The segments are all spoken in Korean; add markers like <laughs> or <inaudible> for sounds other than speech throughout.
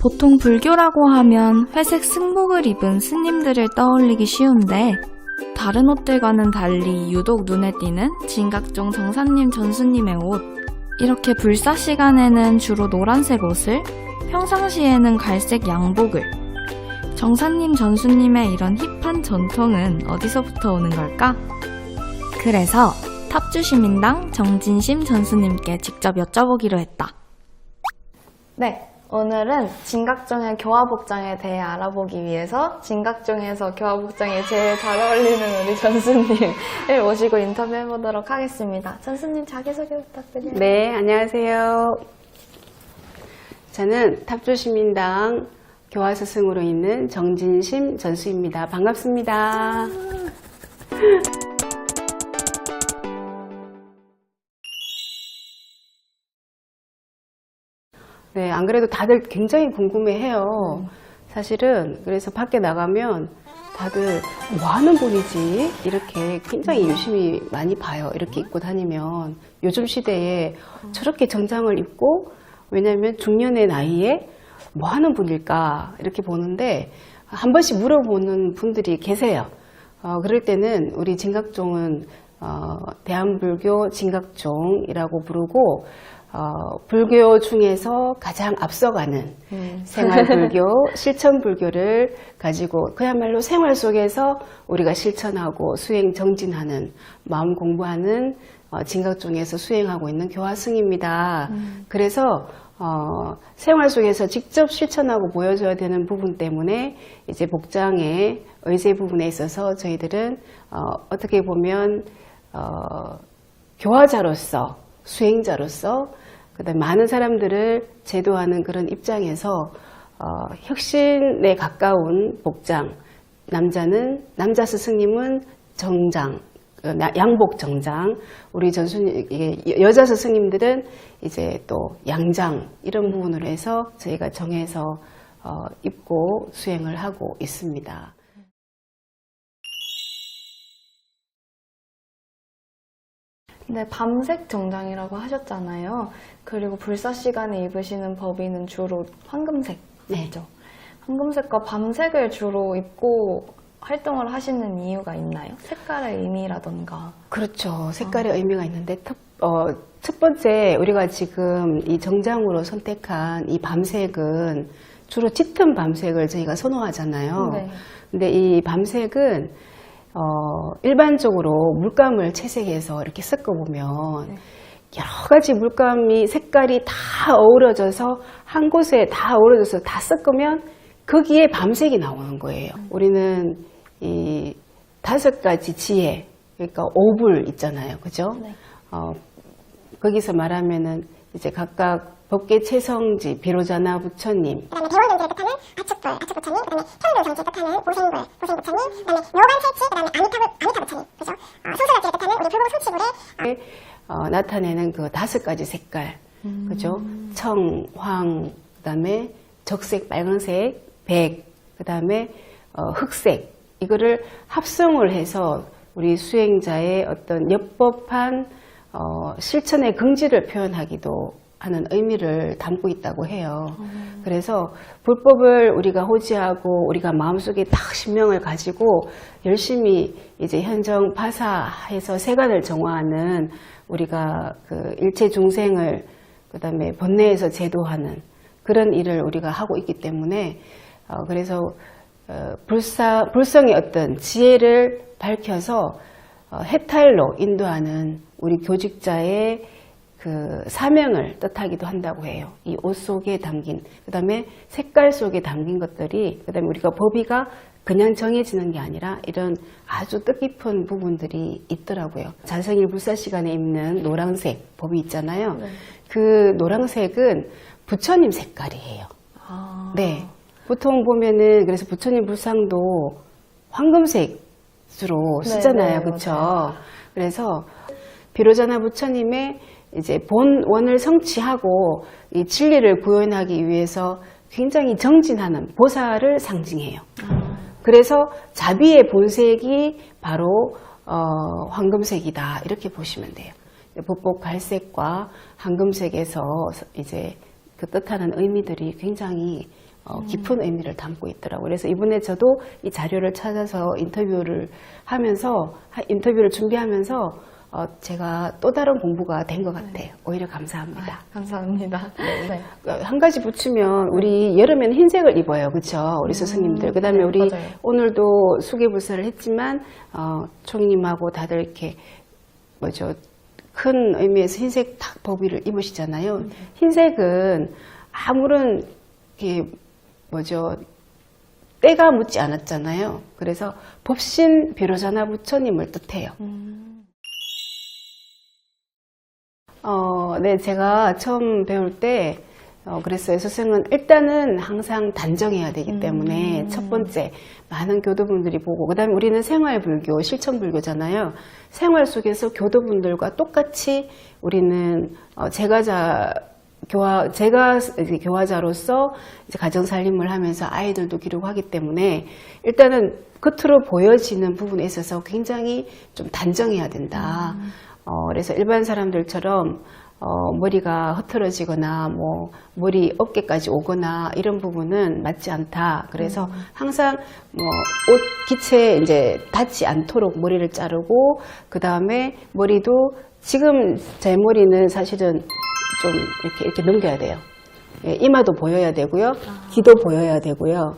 보통 불교라고 하면 회색 승복을 입은 스님들을 떠올리기 쉬운데 다른 옷들과는 달리 유독 눈에 띄는 진각종 정사님 전수님의 옷. 이렇게 불사 시간에는 주로 노란색 옷을, 평상시에는 갈색 양복을. 정사님 전수님의 이런 힙한 전통은 어디서부터 오는 걸까? 그래서 탑주시민당 정진심 전수님께 직접 여쭤보기로 했다. 네, 오늘은 진각종의 교화복장에 대해 알아보기 위해서 진각종에서 교화복장에 제일 잘 어울리는 우리 전수님을 모시고 인터뷰해 보도록 하겠습니다. 전수님 자기소개 부탁드려요. 네, 안녕하세요. 저는 탑주시민당 교화 스승으로 있는 정진심 전수입니다. 반갑습니다. 네, 안 그래도 다들 굉장히 궁금해 해요. 사실은, 그래서 밖에 나가면 다들 뭐 하는 분이지? 이렇게 굉장히 유심히 많이 봐요. 이렇게 입고 다니면. 요즘 시대에 저렇게 정장을 입고, 왜냐면 중년의 나이에 뭐 하는 분일까? 이렇게 보는데, 한 번씩 물어보는 분들이 계세요. 어, 그럴 때는 우리 진각종은 어, 대한불교 진각종이라고 부르고 어, 불교 중에서 가장 앞서가는 생활 불교, <laughs> 실천 불교를 가지고 그야말로 생활 속에서 우리가 실천하고 수행 정진하는 마음 공부하는 어, 진각종에서 수행하고 있는 교화승입니다. 그래서 어, 생활 속에서 직접 실천하고 보여줘야 되는 부분 때문에 이제 복장의 의제 부분에 있어서 저희들은 어, 떻게 보면 어, 교화자로서 수행자로서 그다음 많은 사람들을 제도하는 그런 입장에서 어, 혁신에 가까운 복장 남자는 남자 스승님은 정장 그 나- 양복 정장 우리 이게 여자 스승님들은 이제 또 양장 이런 부분으로 해서 저희가 정해서 어, 입고 수행을 하고 있습니다. 네, 밤색 정장이라고 하셨잖아요. 그리고 불사 시간에 입으시는 법인은 주로 황금색. 네. 황금색과 밤색을 주로 입고 활동을 하시는 이유가 있나요? 색깔의 의미라던가. 그렇죠. 색깔의 의미가 있는데 첫, 어, 첫 번째 우리가 지금 이 정장으로 선택한 이 밤색은 주로 짙은 밤색을 저희가 선호하잖아요. 네. 근데 이 밤색은 어, 일반적으로 물감을 채색해서 이렇게 섞어보면 네. 여러 가지 물감이 색깔이 다 어우러져서 한 곳에 다 어우러져서 다 섞으면 거기에 밤색이 나오는 거예요. 우리는 이 다섯 가지 지혜, 그러니까 오불 있잖아요. 그죠? 네. 어, 거기서 말하면은 이제 각각 법계 최성지, 비로자나 부처님, 그다음에 대원경지를 뜻하는 아축 부처님, 그다음에 천불 경지를 뜻하는 고생불, 고생 부처님, 그다음에 묘관세치, 그다음에 아미타불, 아미타 부처님, 그죠? 어, 소수자지를 뜻하는 우리 불법 수치불의 어, 나타내는 그 다섯 가지 색깔, 그죠? 청, 황, 그다음에 적색, 빨간색, 백, 그다음에 어, 흑색. 이거를 합성을 해서 우리 수행자의 어떤 엽법한 어, 실천의 긍지를 표현하기도 하는 의미를 담고 있다고 해요. 그래서 불법을 우리가 호지하고 우리가 마음속에 딱 신명을 가지고 열심히 이제 현정 파사해서 세간을 정화하는 우리가 그 일체 중생을 그다음에 번뇌에서 제도하는 그런 일을 우리가 하고 있기 때문에 어, 그래서 어, 불사 불성의 어떤 지혜를 밝혀서 어, 해탈로 인도하는 우리 교직자의 그 사명을 뜻하기도 한다고 해요. 이 옷 속에 담긴, 그 다음에 색깔 속에 담긴 것들이, 그 다음에 우리가 법의가 그냥 정해지는 게 아니라 이런 아주 뜻깊은 부분들이 있더라고요. 자성일 불사 시간에 입는 노란색 법이 있잖아요. 그 노란색은 부처님 색깔이에요. 아, 네. 보통 보면은 그래서 부처님 불상도 황금색 주로 네, 쓰잖아요. 네, 그렇죠? 맞아요. 그래서 비로자나 부처님의 이제 본원을 성취하고 이 진리를 구현하기 위해서 굉장히 정진하는 보살을 상징해요. 그래서 자비의 본색이 바로 어, 황금색이다 이렇게 보시면 돼요. 북복 갈색과 황금색에서 이제 그 뜻하는 의미들이 굉장히 어, 깊은 의미를 담고 있더라고요. 그래서 이번에 저도 이 자료를 찾아서 인터뷰를 하면서 하- 인터뷰를 준비하면서 어, 제가 또 다른 공부가 된 것 같아요. 오히려 감사합니다. 감사합니다. 네. 한 가지 붙이면 우리 여름에는 흰색을 입어요, 그렇죠? 우리 스승님들. 그다음에 네, 우리 맞아요. 오늘도 수계불사를 했지만 어, 총님하고 다들 이렇게 뭐죠? 큰 의미에서 흰색 탁 법위를 입으시잖아요. 네. 흰색은 아무런 이게 뭐죠? 때가 묻지 않았잖아요. 그래서 법신 비로자나 부처님을 뜻해요. 어, 네, 제가 처음 배울 때, 어, 그랬어요. 스승은 일단은 항상 단정해야 되기 때문에 첫 번째, 많은 교도분들이 보고, 그 다음에 우리는 생활 불교, 실천 불교잖아요. 생활 속에서 교도분들과 똑같이 우리는, 어, 제가 자, 교화, 제가 이제 교화자로서 이제 가정 살림을 하면서 아이들도 기르고하기 때문에 일단은 겉으로 보여지는 부분에 있어서 굉장히 좀 단정해야 된다. 어, 그래서 일반 사람들처럼 어, 머리가 흐트러지거나 뭐 머리 어깨까지 오거나 이런 부분은 맞지 않다. 그래서 항상 뭐 옷 기체에 이제 닿지 않도록 머리를 자르고 그 다음에 머리도 지금 제 머리는 사실은 좀 이렇게 이렇게 넘겨야 돼요. 예, 이마도 보여야 되고요, 귀도 보여야 되고요.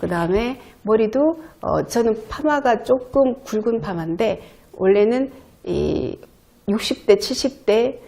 그 다음에 머리도 어, 저는 파마가 조금 굵은 파마인데 원래는 이 60대, 70대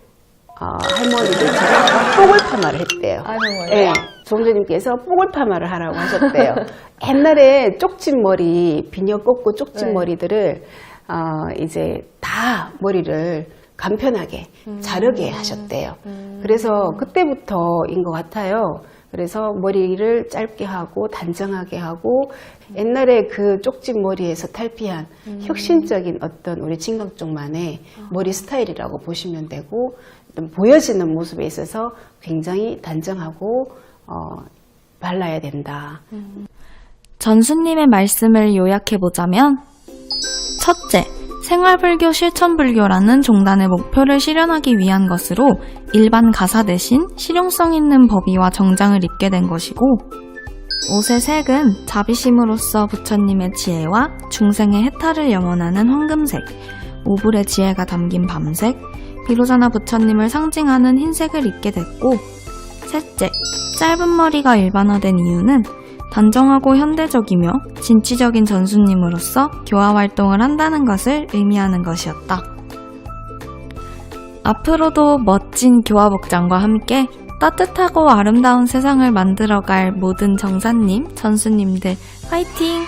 어, 할머니들처럼 뽀글 파마를 했대요. 아? 예, 종조님께서 뽀글 파마를 하라고 하셨대요. <laughs> 옛날에 쪽진 머리, 비녀 꺾고 쪽진 네. 머리들을 어, 이제 다 머리를 간편하게 음. 자르게 하셨대요. 그래서 그때부터인 것 같아요. 그래서 머리를 짧게 하고 단정하게 하고 옛날에 그 쪽진 머리에서 탈피한 음. 혁신적인 어떤 우리 진각종만의 머리 스타일이라고 보시면 되고 보여지는 모습에 있어서 굉장히 단정하고 어, 발라야 된다. 전수님의 말씀을 요약해 보자면 첫째, 생활불교 실천불교라는 종단의 목표를 실현하기 위한 것으로 일반 가사 대신 실용성 있는 법의와 정장을 입게 된 것이고 옷의 색은 자비심으로써 부처님의 지혜와 중생의 해탈을 염원하는 황금색, 오불의 지혜가 담긴 밤색, 비로자나 부처님을 상징하는 흰색을 입게 됐고 셋째, 짧은 머리가 일반화된 이유는 단정하고 현대적이며 진취적인 전수님으로서 교화 활동을 한다는 것을 의미하는 것이었다. 앞으로도 멋진 교화 복장과 함께 따뜻하고 아름다운 세상을 만들어갈 모든 정사님, 전수님들 화이팅!